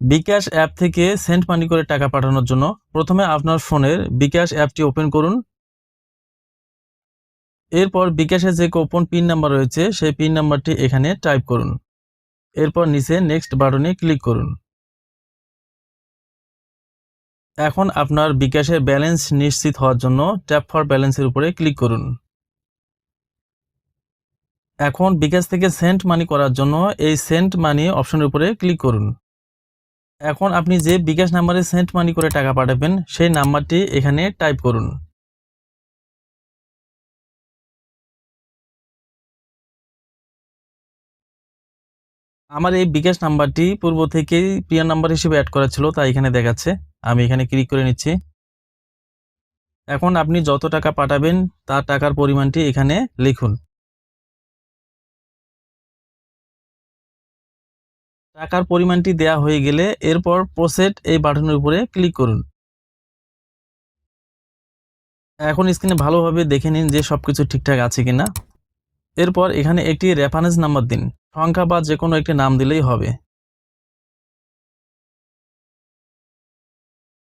বিকাশ app থেকে Saint মানি করে টাকা পাঠানোর জন্য প্রথমে আপনার ফোনের বিকাশ অ্যাপটি ওপেন করুন। এরপর বিকাশের যে কোপন পিন নাম্বার রয়েছে, সেই পিন নাম্বারটি এখানে টাইপ করুন। এরপর নিচে নেক্সট বাটনে ক্লিক করুন। এখন আপনার বিকাশের ব্যালেন্স নিশ্চিত হওয়ার জন্য ট্যাপ ফর ব্যালেন্সের উপরে ক্লিক করুন। এখন বিকাশ থেকে সেন্ট মানি করার জন্য এই সেন্ট মানি অপশনের উপরে ক্লিক করুন। এখন আপনি যে বিকাশ নাম্বারে সেন্ট মানি করে টাকা পাঠাবেন, সেই নাম্বারটি এখানে টাইপ করুন। আমার এই বিকাশ নাম্বারটি পূর্ব থেকেই প্রিয় নাম্বার হিসেবে অ্যাড করা ছিল, তাই এখানে দেখাচ্ছে। আমি এখানে ক্লিক করে নিচ্ছি। এখন আপনি যত টাকা পাঠাবেন, তার টাকার পরিমাণটি এখানে লিখুন। টাকার পরিমাণটি দেয়া হয়ে গেলে এরপর প্রসেট এই বাটনের উপরে ক্লিক করুন। এখন স্ক্রিনে ভালোভাবে দেখে নিন যে সব কিছু ঠিকঠাক আছে কিনা। এরপর এখানে একটি রেফারেন্স নাম্বার দিন। সংখ্যা বা যে কোনো একটি নাম দিলেই হবে।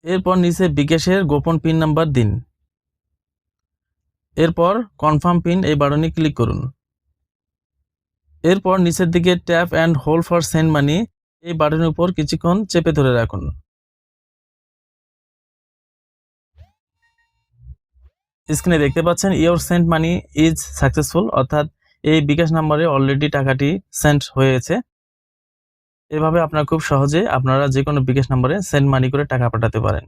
এরপর নিচে বিকাশের গোপন পিন নাম্বার দিন। এরপর কনফার্ম পিন এই বাটনে ক্লিক করুন। এরপর নিচের দিকে tap and hold for send money এই বাটনের উপর কিছুক্ষণ চেপে ধরে রাখুন। স্ক্রিনে দেখতে পাচ্ছেন, your send money is successful অর্থাৎ এই বিকাশ নাম্বারে অলরেডি টাকাটি সেন্ড হয়েছে। এভাবে আপনারা খুব সহজে আপনারা যে কোনো বিকাশ নাম্বারে সেন্ড মানি করে টাকা পাঠাতে পারেন।